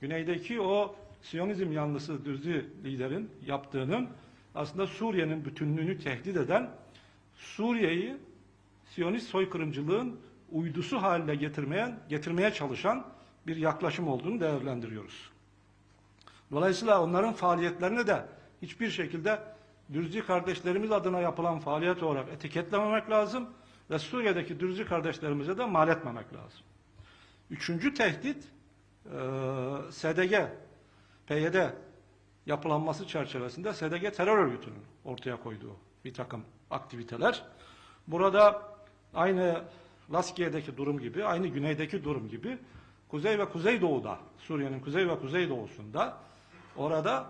güneydeki o Siyonizm yanlısı düzü liderin yaptığının aslında Suriye'nin bütünlüğünü tehdit eden Suriye'yi Siyonist soykırımcılığın uydusu haline getirmeyen, getirmeye çalışan bir yaklaşım olduğunu değerlendiriyoruz. Dolayısıyla onların faaliyetlerini de hiçbir şekilde Dürzi kardeşlerimiz adına yapılan faaliyet olarak etiketlememek lazım ve Suriye'deki Dürzi kardeşlerimize de mal etmemek lazım. Üçüncü tehdit e, SDG, PYD yapılanması çerçevesinde SDG terör örgütünün ortaya koyduğu bir takım aktiviteler. Burada aynı Laskiye'deki durum gibi, aynı güneydeki durum gibi kuzey ve kuzeydoğuda, Suriye'nin kuzey ve kuzeydoğusunda orada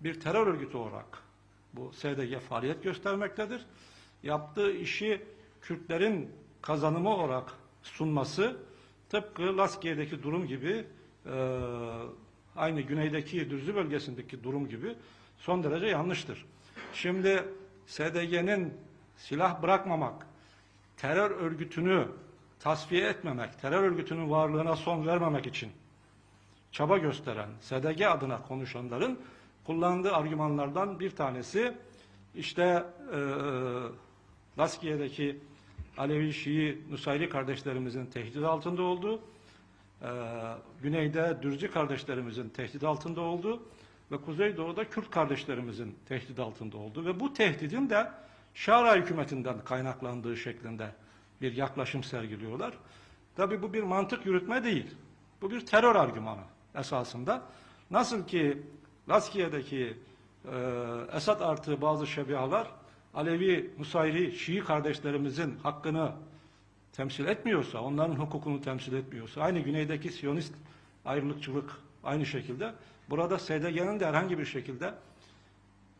bir terör örgütü olarak bu SDG faaliyet göstermektedir. Yaptığı işi Kürtlerin kazanımı olarak sunması tıpkı Laskiye'deki durum gibi aynı güneydeki Düzlü bölgesindeki durum gibi son derece yanlıştır. Şimdi SDG'nin silah bırakmamak, terör örgütünü tasfiye etmemek, terör örgütünün varlığına son vermemek için çaba gösteren, SDG adına konuşanların kullandığı argümanlardan bir tanesi işte e, Laskiye'deki Alevi Şii Nusayri kardeşlerimizin tehdit altında olduğu, e, güneyde Dürzi kardeşlerimizin tehdit altında olduğu ve Kuzeydoğu'da Kürt kardeşlerimizin tehdit altında olduğu ve bu tehdidin de Şara hükümetinden kaynaklandığı şeklinde bir yaklaşım sergiliyorlar. Tabi bu bir mantık yürütme değil. Bu bir terör argümanı esasında. Nasıl ki Laskiye'deki e, Esad artı bazı şebihalar Alevi, Nusayri, Şii kardeşlerimizin hakkını temsil etmiyorsa, onların hukukunu temsil etmiyorsa, aynı güneydeki Siyonist ayrılıkçılık aynı şekilde, burada SDG'nin de herhangi bir şekilde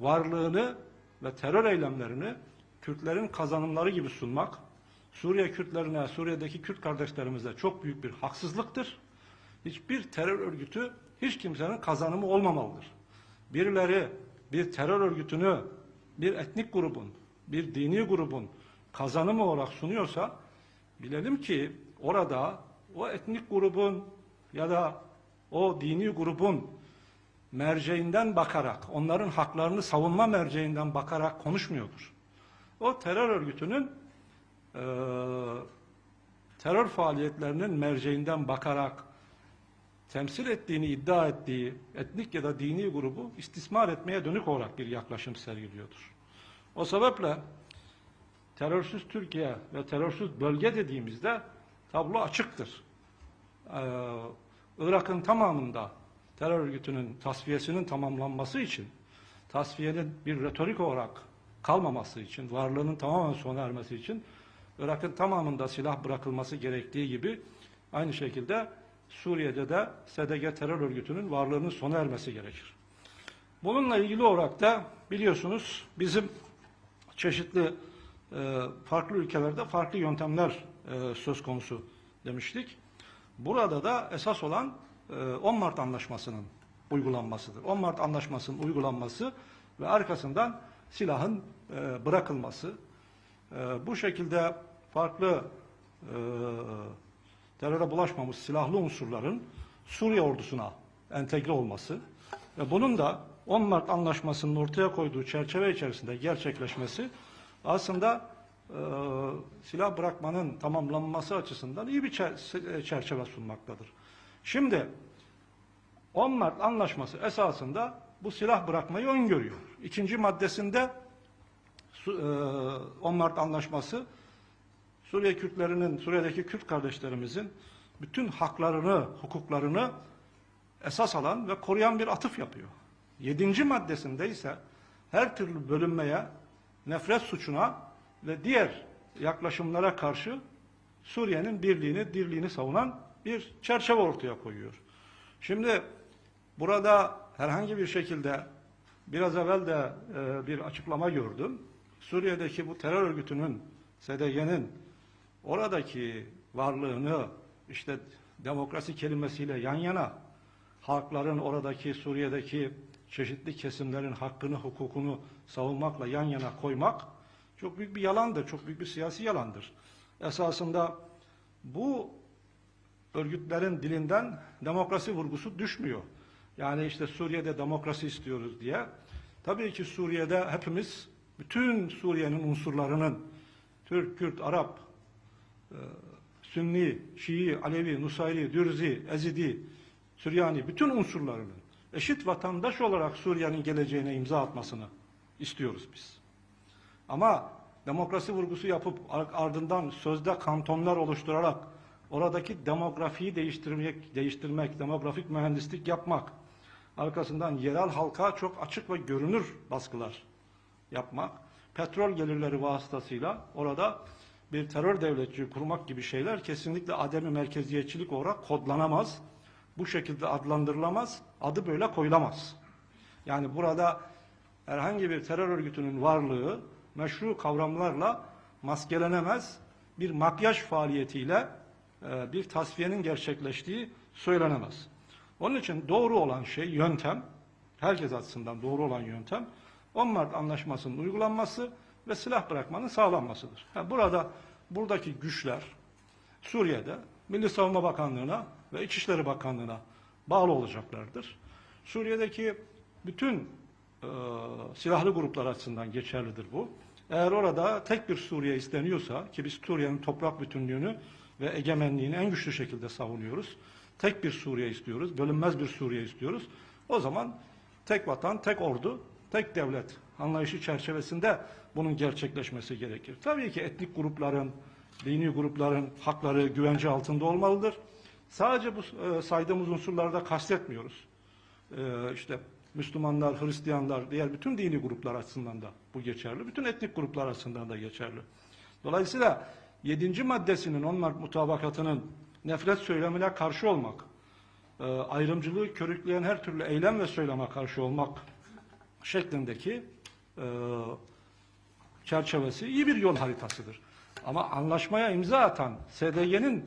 varlığını ve terör eylemlerini Kürtlerin kazanımları gibi sunmak, Suriye Kürtlerine, Suriye'deki Kürt kardeşlerimize çok büyük bir haksızlıktır. Hiçbir terör örgütü hiç kimsenin kazanımı olmamalıdır. Birileri bir terör örgütünü bir etnik grubun, bir dini grubun kazanımı olarak sunuyorsa bilelim ki orada o etnik grubun ya da o dini grubun merceğinden bakarak, onların haklarını savunma merceğinden bakarak konuşmuyordur. O terör örgütünün e, terör faaliyetlerinin merceğinden bakarak temsil ettiğini iddia ettiği etnik ya da dini grubu istismar etmeye dönük olarak bir yaklaşım sergiliyordur. O sebeple terörsüz Türkiye ve terörsüz bölge dediğimizde tablo açıktır. Ee, Irak'ın tamamında terör örgütünün tasfiyesinin tamamlanması için, tasfiyenin bir retorik olarak kalmaması için, varlığının tamamen sona ermesi için Irak'ın tamamında silah bırakılması gerektiği gibi aynı şekilde Suriye'de de SDG terör örgütünün varlığının sona ermesi gerekir. Bununla ilgili olarak da biliyorsunuz bizim çeşitli farklı ülkelerde farklı yöntemler e, söz konusu demiştik. Burada da esas olan e, 10 Mart Anlaşması'nın uygulanmasıdır. 10 Mart Anlaşması'nın uygulanması ve arkasından silahın e, bırakılması. E, bu şekilde farklı e, teröre bulaşmamış silahlı unsurların Suriye ordusuna entegre olması ve bunun da 10 Mart Anlaşması'nın ortaya koyduğu çerçeve içerisinde gerçekleşmesi aslında e, silah bırakmanın tamamlanması açısından iyi bir çer- çerçeve sunmaktadır. Şimdi 10 Mart Anlaşması esasında bu silah bırakmayı öngörüyor. İkinci maddesinde su- e, 10 Mart Anlaşması Suriye Kürtlerinin, Suriye'deki Kürt kardeşlerimizin bütün haklarını, hukuklarını esas alan ve koruyan bir atıf yapıyor. Yedinci maddesinde ise her türlü bölünmeye, nefret suçuna ve diğer yaklaşımlara karşı Suriye'nin birliğini, dirliğini savunan bir çerçeve ortaya koyuyor. Şimdi burada herhangi bir şekilde biraz evvel de e, bir açıklama gördüm. Suriye'deki bu terör örgütünün, SDG'nin oradaki varlığını işte demokrasi kelimesiyle yan yana halkların oradaki Suriye'deki çeşitli kesimlerin hakkını, hukukunu savunmakla yan yana koymak çok büyük bir yalandır, çok büyük bir siyasi yalandır. Esasında bu örgütlerin dilinden demokrasi vurgusu düşmüyor. Yani işte Suriye'de demokrasi istiyoruz diye. Tabii ki Suriye'de hepimiz bütün Suriye'nin unsurlarının Türk, Kürt, Arap, e, Sünni, Şii, Alevi, Nusayri, Dürzi, Ezidi, Süryani bütün unsurlarının eşit vatandaş olarak Suriye'nin geleceğine imza atmasını istiyoruz biz. Ama demokrasi vurgusu yapıp ardından sözde kantonlar oluşturarak oradaki demografiyi değiştirmek, değiştirmek, demografik mühendislik yapmak, arkasından yerel halka çok açık ve görünür baskılar yapmak, petrol gelirleri vasıtasıyla orada bir terör devletçiyi kurmak gibi şeyler kesinlikle ademi merkeziyetçilik olarak kodlanamaz. Bu şekilde adlandırılamaz, adı böyle koyulamaz. Yani burada herhangi bir terör örgütünün varlığı meşru kavramlarla maskelenemez bir makyaj faaliyetiyle e, bir tasfiyenin gerçekleştiği söylenemez. Onun için doğru olan şey yöntem, herkes açısından doğru olan yöntem, 10 Mart Anlaşması'nın uygulanması ve silah bırakmanın sağlanmasıdır. Ha, burada buradaki güçler Suriye'de Milli Savunma Bakanlığı'na ve İçişleri Bakanlığı'na bağlı olacaklardır. Suriye'deki bütün e, silahlı gruplar açısından geçerlidir bu. Eğer orada tek bir Suriye isteniyorsa ki biz Suriye'nin toprak bütünlüğünü ve egemenliğini en güçlü şekilde savunuyoruz. Tek bir Suriye istiyoruz, bölünmez bir Suriye istiyoruz. O zaman tek vatan, tek ordu, tek devlet anlayışı çerçevesinde bunun gerçekleşmesi gerekir. Tabii ki etnik grupların, dini grupların hakları güvence altında olmalıdır. Sadece bu e, saydığımız unsurlarda kastetmiyoruz. E, işte Müslümanlar, Hristiyanlar, diğer bütün dini gruplar açısından da bu geçerli. Bütün etnik gruplar açısından da geçerli. Dolayısıyla 7. maddesinin 10 Mart mutabakatının nefret söylemine karşı olmak, e, ayrımcılığı körükleyen her türlü eylem ve söyleme karşı olmak şeklindeki e, çerçevesi iyi bir yol haritasıdır. Ama anlaşmaya imza atan SDG'nin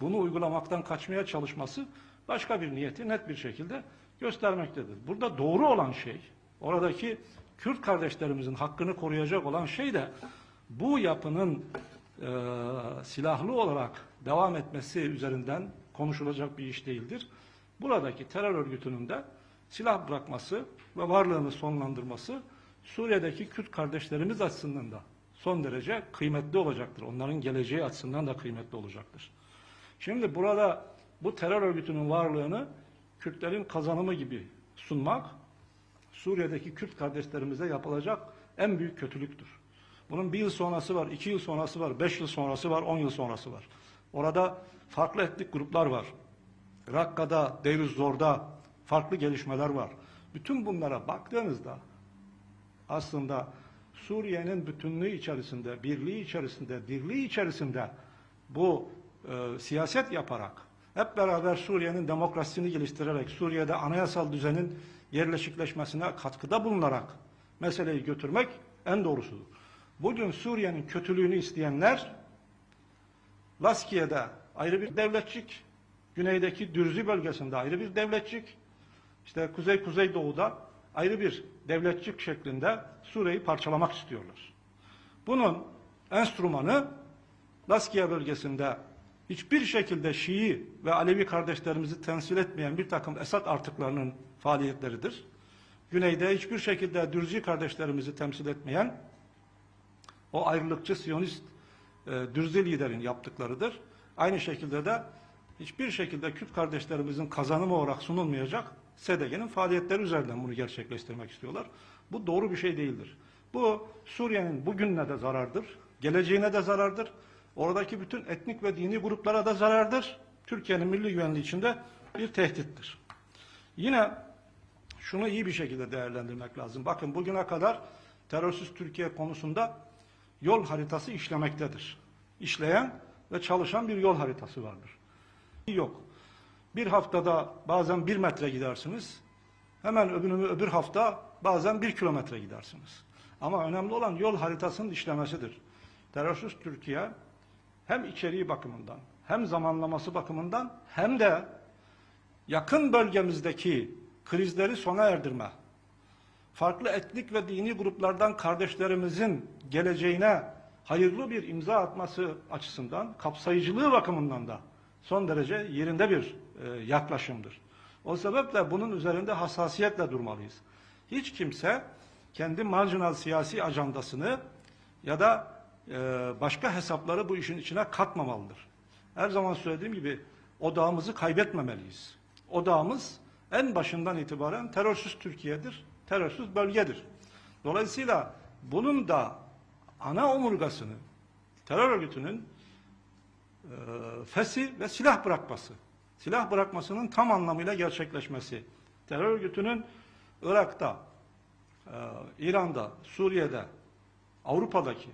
bunu uygulamaktan kaçmaya çalışması başka bir niyeti net bir şekilde göstermektedir. Burada doğru olan şey, oradaki Kürt kardeşlerimizin hakkını koruyacak olan şey de bu yapının e, silahlı olarak devam etmesi üzerinden konuşulacak bir iş değildir. Buradaki terör örgütünün de silah bırakması ve varlığını sonlandırması Suriye'deki Kürt kardeşlerimiz açısından da son derece kıymetli olacaktır. Onların geleceği açısından da kıymetli olacaktır. Şimdi burada bu terör örgütünün varlığını Kürtlerin kazanımı gibi sunmak Suriye'deki Kürt kardeşlerimize yapılacak en büyük kötülüktür. Bunun bir yıl sonrası var, iki yıl sonrası var, beş yıl sonrası var, on yıl sonrası var. Orada farklı etnik gruplar var. Rakka'da, Deir Zor'da farklı gelişmeler var. Bütün bunlara baktığınızda aslında Suriye'nin bütünlüğü içerisinde, birliği içerisinde, dirliği içerisinde bu e, siyaset yaparak hep beraber Suriye'nin demokrasisini geliştirerek Suriye'de anayasal düzenin yerleşikleşmesine katkıda bulunarak meseleyi götürmek en doğrusudur. Bugün Suriye'nin kötülüğünü isteyenler Laskiye'de ayrı bir devletçik, güneydeki Dürzi bölgesinde ayrı bir devletçik, işte Kuzey Kuzeydoğu'da ayrı bir devletçik şeklinde Suriye'yi parçalamak istiyorlar. Bunun enstrümanı Laskiye bölgesinde hiçbir şekilde Şii ve Alevi kardeşlerimizi temsil etmeyen bir takım Esad artıklarının faaliyetleridir. Güneyde hiçbir şekilde Dürzi kardeşlerimizi temsil etmeyen o ayrılıkçı Siyonist e, Dürzi liderin yaptıklarıdır. Aynı şekilde de hiçbir şekilde Kürt kardeşlerimizin kazanımı olarak sunulmayacak SDG'nin faaliyetleri üzerinden bunu gerçekleştirmek istiyorlar. Bu doğru bir şey değildir. Bu Suriye'nin bugününe de zarardır, geleceğine de zarardır. Oradaki bütün etnik ve dini gruplara da zarardır. Türkiye'nin milli güvenliği içinde bir tehdittir. Yine şunu iyi bir şekilde değerlendirmek lazım. Bakın bugüne kadar terörsüz Türkiye konusunda yol haritası işlemektedir. İşleyen ve çalışan bir yol haritası vardır. Yok. Bir haftada bazen bir metre gidersiniz. Hemen öbür, öbür hafta bazen bir kilometre gidersiniz. Ama önemli olan yol haritasının işlemesidir. Terörsüz Türkiye hem içeriği bakımından hem zamanlaması bakımından hem de yakın bölgemizdeki krizleri sona erdirme, farklı etnik ve dini gruplardan kardeşlerimizin geleceğine hayırlı bir imza atması açısından kapsayıcılığı bakımından da son derece yerinde bir e, yaklaşımdır. O sebeple bunun üzerinde hassasiyetle durmalıyız. Hiç kimse kendi marjinal siyasi ajandasını ya da başka hesapları bu işin içine katmamalıdır. Her zaman söylediğim gibi odağımızı kaybetmemeliyiz. Odağımız en başından itibaren terörsüz Türkiye'dir, terörsüz bölgedir. Dolayısıyla bunun da ana omurgasını terör örgütünün e, fesi ve silah bırakması, silah bırakmasının tam anlamıyla gerçekleşmesi, terör örgütünün Irak'ta, e, İran'da, Suriye'de, Avrupa'daki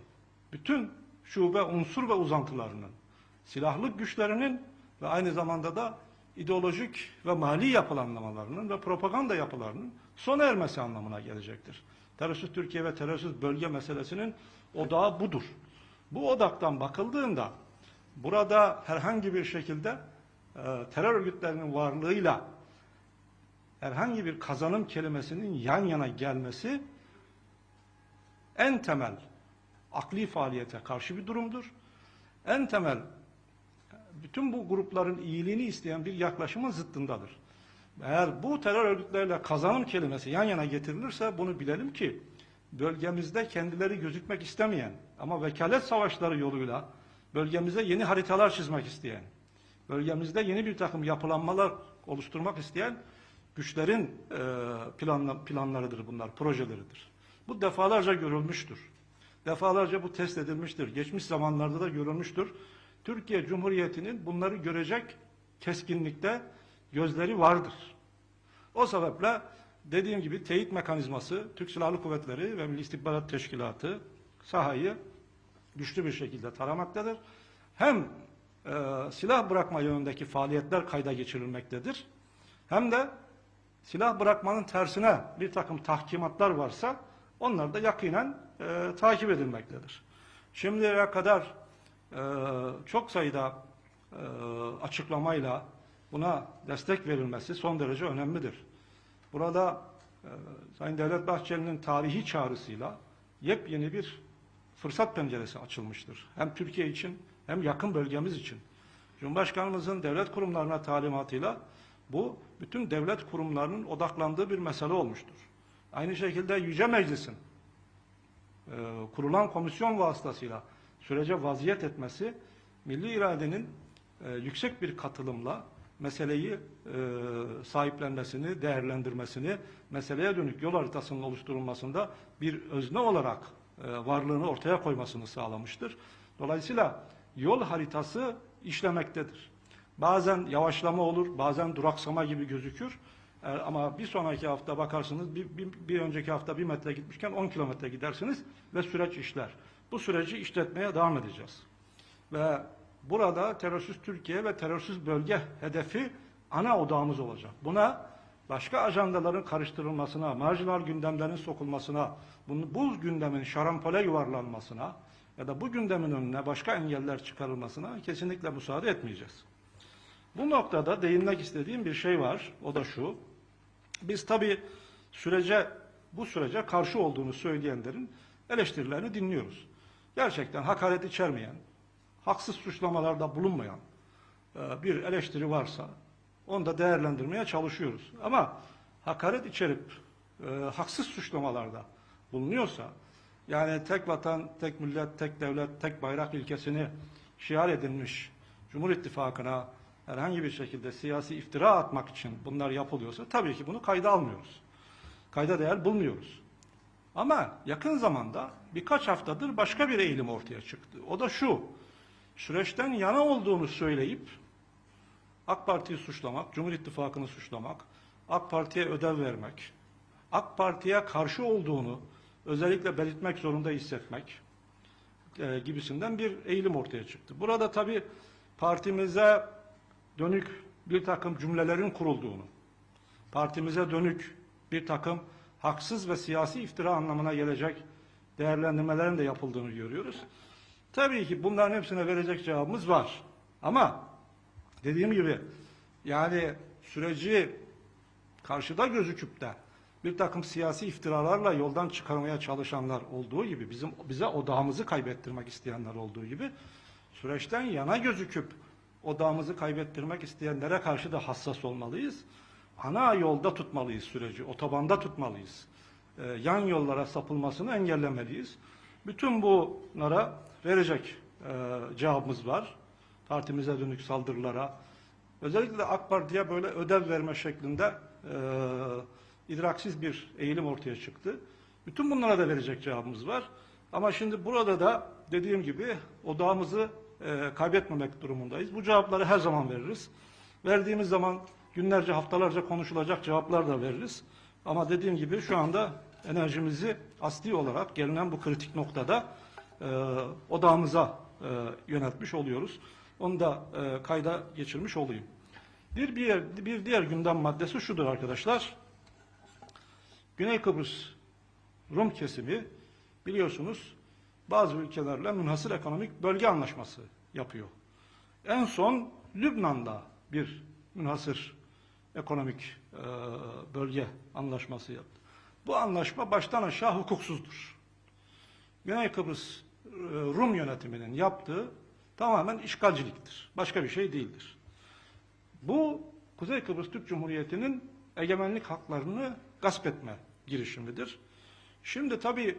bütün şube, unsur ve uzantılarının, silahlı güçlerinin ve aynı zamanda da ideolojik ve mali yapılanlamalarının ve propaganda yapılarının sona ermesi anlamına gelecektir. Terörsüz Türkiye ve terörsüz bölge meselesinin odağı budur. Bu odaktan bakıldığında burada herhangi bir şekilde e, terör örgütlerinin varlığıyla herhangi bir kazanım kelimesinin yan yana gelmesi en temel akli faaliyete karşı bir durumdur. En temel bütün bu grupların iyiliğini isteyen bir yaklaşımın zıttındadır. Eğer bu terör örgütleriyle kazanım kelimesi yan yana getirilirse bunu bilelim ki bölgemizde kendileri gözükmek istemeyen ama vekalet savaşları yoluyla bölgemize yeni haritalar çizmek isteyen, bölgemizde yeni bir takım yapılanmalar oluşturmak isteyen güçlerin planla, planlarıdır bunlar, projeleridir. Bu defalarca görülmüştür. Defalarca bu test edilmiştir. Geçmiş zamanlarda da görülmüştür. Türkiye Cumhuriyeti'nin bunları görecek keskinlikte gözleri vardır. O sebeple dediğim gibi teyit mekanizması, Türk Silahlı Kuvvetleri ve Milli İstihbarat Teşkilatı sahayı güçlü bir şekilde taramaktadır. Hem e, silah bırakma yönündeki faaliyetler kayda geçirilmektedir. Hem de silah bırakmanın tersine bir takım tahkimatlar varsa onlar da yakinen e, takip edilmektedir. Şimdiye kadar e, çok sayıda e, açıklamayla buna destek verilmesi son derece önemlidir. Burada e, Sayın Devlet Bahçeli'nin tarihi çağrısıyla yepyeni bir fırsat penceresi açılmıştır. Hem Türkiye için hem yakın bölgemiz için. Cumhurbaşkanımızın devlet kurumlarına talimatıyla bu bütün devlet kurumlarının odaklandığı bir mesele olmuştur. Aynı şekilde Yüce Meclis'in e, kurulan komisyon vasıtasıyla sürece vaziyet etmesi milli iradenin e, yüksek bir katılımla meseleyi e, sahiplenmesini, değerlendirmesini, meseleye dönük yol haritasının oluşturulmasında bir özne olarak e, varlığını ortaya koymasını sağlamıştır. Dolayısıyla yol haritası işlemektedir. Bazen yavaşlama olur, bazen duraksama gibi gözükür. E, ama bir sonraki hafta bakarsınız, bir, bir, bir önceki hafta bir metre gitmişken 10 kilometre gidersiniz ve süreç işler. Bu süreci işletmeye devam edeceğiz. Ve burada terörsüz Türkiye ve terörsüz bölge hedefi ana odağımız olacak. Buna başka ajandaların karıştırılmasına, marjinal gündemlerin sokulmasına, bu gündemin şarampole yuvarlanmasına ya da bu gündemin önüne başka engeller çıkarılmasına kesinlikle müsaade etmeyeceğiz. Bu noktada değinmek istediğim bir şey var. O da şu. Biz tabii sürece bu sürece karşı olduğunu söyleyenlerin eleştirilerini dinliyoruz. Gerçekten hakaret içermeyen, haksız suçlamalarda bulunmayan e, bir eleştiri varsa onu da değerlendirmeye çalışıyoruz. Ama hakaret içerip e, haksız suçlamalarda bulunuyorsa yani tek vatan, tek millet, tek devlet, tek bayrak ilkesini şiar edilmiş Cumhur İttifakı'na herhangi bir şekilde siyasi iftira atmak için bunlar yapılıyorsa tabii ki bunu kayda almıyoruz. Kayda değer bulmuyoruz. Ama yakın zamanda birkaç haftadır başka bir eğilim ortaya çıktı. O da şu, süreçten yana olduğunu söyleyip AK Parti'yi suçlamak, Cumhur İttifakı'nı suçlamak, AK Parti'ye ödev vermek, AK Parti'ye karşı olduğunu özellikle belirtmek zorunda hissetmek e, gibisinden bir eğilim ortaya çıktı. Burada tabii partimize dönük bir takım cümlelerin kurulduğunu, partimize dönük bir takım haksız ve siyasi iftira anlamına gelecek değerlendirmelerin de yapıldığını görüyoruz. Tabii ki bunların hepsine verecek cevabımız var. Ama dediğim gibi yani süreci karşıda gözüküp de bir takım siyasi iftiralarla yoldan çıkarmaya çalışanlar olduğu gibi bizim bize odağımızı kaybettirmek isteyenler olduğu gibi süreçten yana gözüküp odağımızı kaybettirmek isteyenlere karşı da hassas olmalıyız. Ana yolda tutmalıyız süreci, otobanda tutmalıyız. Ee, yan yollara sapılmasını engellemeliyiz. Bütün bunlara verecek e, cevabımız var. Partimize dönük saldırılara, özellikle AK Parti'ye böyle ödev verme şeklinde e, idraksiz bir eğilim ortaya çıktı. Bütün bunlara da verecek cevabımız var. Ama şimdi burada da dediğim gibi odağımızı e, kaybetmemek durumundayız. Bu cevapları her zaman veririz. Verdiğimiz zaman günlerce, haftalarca konuşulacak cevaplar da veririz. Ama dediğim gibi şu anda enerjimizi asli olarak gelinen bu kritik noktada e, odağımıza e, yöneltmiş oluyoruz. Onu da e, kayda geçirmiş olayım. Bir, bir, bir diğer gündem maddesi şudur arkadaşlar. Güney Kıbrıs Rum kesimi biliyorsunuz bazı ülkelerle münhasır ekonomik bölge anlaşması yapıyor. En son Lübnan'da bir münhasır ekonomik e, bölge anlaşması yaptı. Bu anlaşma baştan aşağı hukuksuzdur. Güney Kıbrıs e, Rum yönetiminin yaptığı tamamen işgalciliktir. Başka bir şey değildir. Bu Kuzey Kıbrıs Türk Cumhuriyeti'nin egemenlik haklarını gasp etme girişimidir. Şimdi tabii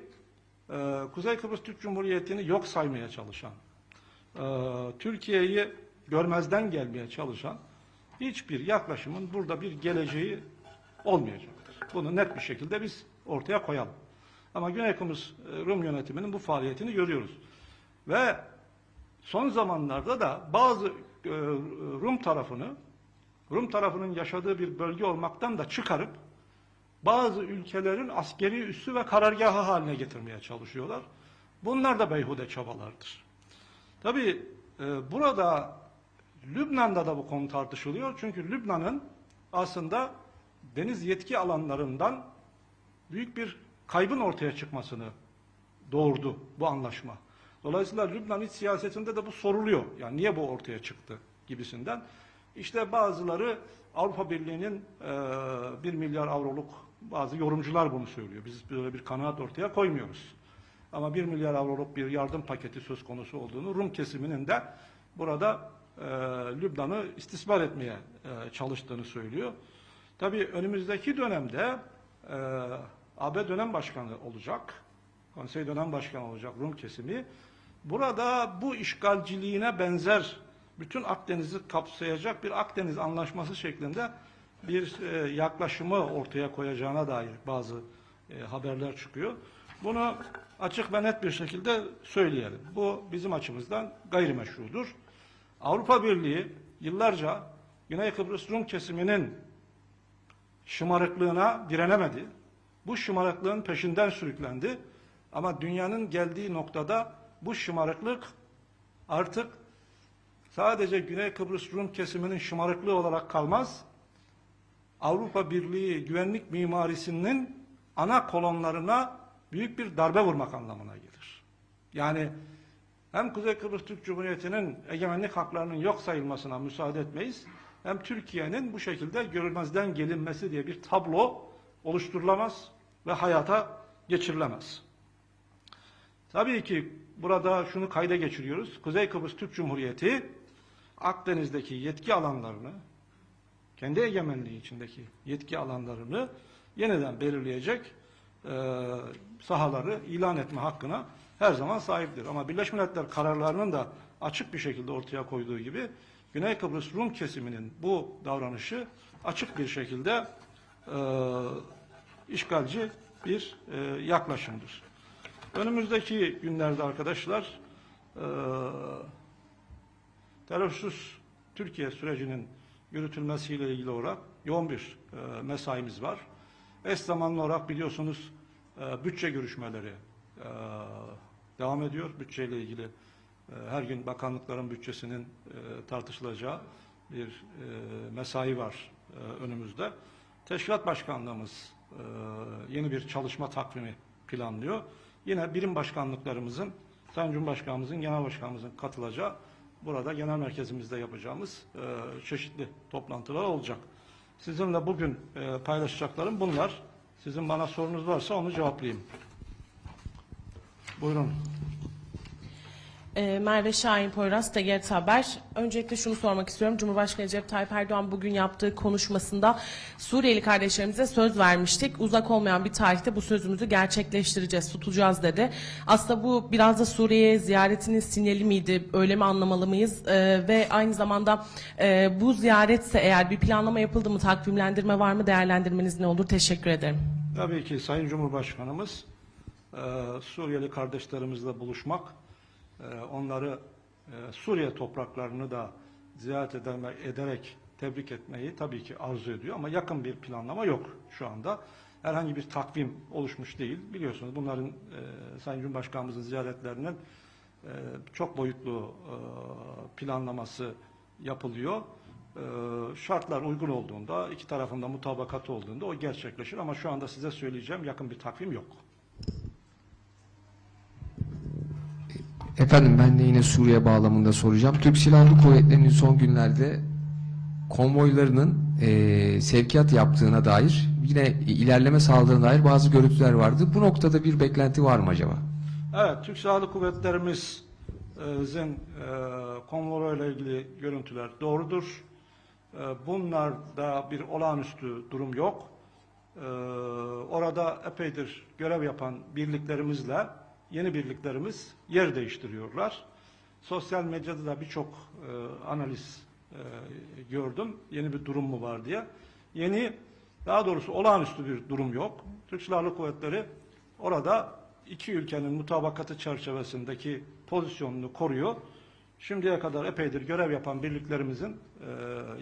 e, Kuzey Kıbrıs Türk Cumhuriyeti'ni yok saymaya çalışan, e, Türkiye'yi görmezden gelmeye çalışan hiçbir yaklaşımın burada bir geleceği olmayacaktır. Bunu net bir şekilde biz ortaya koyalım. Ama Güney Kıbrıs e, Rum yönetiminin bu faaliyetini görüyoruz. Ve son zamanlarda da bazı e, Rum tarafını Rum tarafının yaşadığı bir bölge olmaktan da çıkarıp bazı ülkelerin askeri üssü ve karargahı haline getirmeye çalışıyorlar. Bunlar da beyhude çabalardır. Tabi e, burada Lübnan'da da bu konu tartışılıyor. Çünkü Lübnan'ın aslında deniz yetki alanlarından büyük bir kaybın ortaya çıkmasını doğurdu bu anlaşma. Dolayısıyla Lübnan iç siyasetinde de bu soruluyor. Yani niye bu ortaya çıktı gibisinden. İşte bazıları Avrupa Birliği'nin e, 1 milyar avroluk bazı yorumcular bunu söylüyor. Biz böyle bir kanaat ortaya koymuyoruz. Ama 1 milyar avroluk bir yardım paketi söz konusu olduğunu Rum kesiminin de burada e, Lübnan'ı istismar etmeye e, çalıştığını söylüyor. Tabii önümüzdeki dönemde e, AB dönem başkanı olacak. Konsey dönem başkanı olacak Rum kesimi. Burada bu işgalciliğine benzer bütün Akdeniz'i kapsayacak bir Akdeniz anlaşması şeklinde bir e, yaklaşımı ortaya koyacağına dair bazı e, haberler çıkıyor. Bunu açık ve net bir şekilde söyleyelim. Bu bizim açımızdan gayrimeşrudur. Avrupa Birliği yıllarca Güney Kıbrıs Rum kesiminin şımarıklığına direnemedi. Bu şımarıklığın peşinden sürüklendi. Ama dünyanın geldiği noktada bu şımarıklık artık sadece Güney Kıbrıs Rum kesiminin şımarıklığı olarak kalmaz. Avrupa Birliği güvenlik mimarisinin ana kolonlarına büyük bir darbe vurmak anlamına gelir. Yani hem Kuzey Kıbrıs Türk Cumhuriyeti'nin egemenlik haklarının yok sayılmasına müsaade etmeyiz, hem Türkiye'nin bu şekilde görülmezden gelinmesi diye bir tablo oluşturulamaz ve hayata geçirilemez. Tabii ki burada şunu kayda geçiriyoruz. Kuzey Kıbrıs Türk Cumhuriyeti Akdeniz'deki yetki alanlarını, kendi egemenliği içindeki yetki alanlarını yeniden belirleyecek e, sahaları ilan etme hakkına her zaman sahiptir. Ama Birleşmiş Milletler kararlarının da açık bir şekilde ortaya koyduğu gibi Güney Kıbrıs Rum kesiminin bu davranışı açık bir şekilde e, işgalci bir e, yaklaşımdır. Önümüzdeki günlerde arkadaşlar e, terörsüz Türkiye sürecinin yürütülmesiyle ilgili olarak yoğun bir e, mesaimiz var. Eş zamanlı olarak biliyorsunuz e, bütçe görüşmeleri e, devam ediyor. Bütçeyle ilgili e, her gün bakanlıkların bütçesinin e, tartışılacağı bir e, mesai var e, önümüzde. Teşkilat Başkanlığımız e, yeni bir çalışma takvimi planlıyor. Yine birim başkanlıklarımızın, Sayın Cumhurbaşkanımızın, Genel Başkanımızın katılacağı burada genel merkezimizde yapacağımız e, çeşitli toplantılar olacak. Sizinle bugün e, paylaşacaklarım bunlar. Sizin bana sorunuz varsa onu cevaplayayım. Buyurun. Ee, Merve Şahin Poyraz, TGRT Haber. Öncelikle şunu sormak istiyorum. Cumhurbaşkanı Recep Tayyip Erdoğan bugün yaptığı konuşmasında Suriyeli kardeşlerimize söz vermiştik. Uzak olmayan bir tarihte bu sözümüzü gerçekleştireceğiz, tutacağız dedi. Aslında bu biraz da Suriye ziyaretinin sinyali miydi? Öyle mi anlamalı mıyız? Ee, ve aynı zamanda e, bu ziyaretse eğer bir planlama yapıldı mı, takvimlendirme var mı, değerlendirmeniz ne olur? Teşekkür ederim. Tabii ki Sayın Cumhurbaşkanımız e, Suriyeli kardeşlerimizle buluşmak, e, onları e, Suriye topraklarını da ziyaret ederek tebrik etmeyi tabii ki arzu ediyor ama yakın bir planlama yok şu anda. Herhangi bir takvim oluşmuş değil. Biliyorsunuz bunların e, Sayın Cumhurbaşkanımızın ziyaretlerinin e, çok boyutlu e, planlaması yapılıyor. E, şartlar uygun olduğunda, iki tarafında mutabakat olduğunda o gerçekleşir ama şu anda size söyleyeceğim yakın bir takvim yok. Efendim ben de yine Suriye bağlamında soracağım. Türk Silahlı Kuvvetleri'nin son günlerde konvoylarının eee, sevkiyat yaptığına dair yine ilerleme sağladığına dair bazı görüntüler vardı. Bu noktada bir beklenti var mı acaba? Evet, Türk Silahlı Kuvvetlerimizin e, konvoyla ilgili görüntüler doğrudur. E, bunlarda bir olağanüstü durum yok. E, orada epeydir görev yapan birliklerimizle yeni birliklerimiz yer değiştiriyorlar. Sosyal medyada da birçok e, analiz e, gördüm. Yeni bir durum mu var diye. Yeni, daha doğrusu olağanüstü bir durum yok. Türk Silahlı Kuvvetleri orada iki ülkenin mutabakatı çerçevesindeki pozisyonunu koruyor. Şimdiye kadar epeydir görev yapan birliklerimizin e,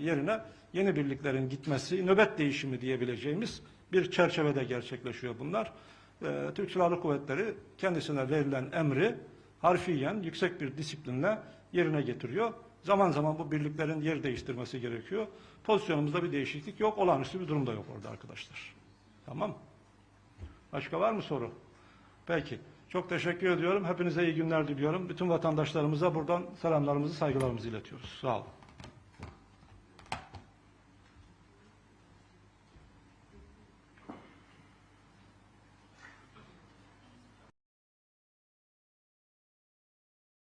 yerine yeni birliklerin gitmesi, nöbet değişimi diyebileceğimiz bir çerçevede gerçekleşiyor bunlar. E, Türk Silahlı Kuvvetleri kendisine verilen emri harfiyen yüksek bir disiplinle yerine getiriyor. Zaman zaman bu birliklerin yer değiştirmesi gerekiyor. Pozisyonumuzda bir değişiklik yok, olağanüstü bir durum da yok orada arkadaşlar. Tamam Başka var mı soru? Peki. Çok teşekkür ediyorum. Hepinize iyi günler diliyorum. Bütün vatandaşlarımıza buradan selamlarımızı, saygılarımızı iletiyoruz. Sağ olun.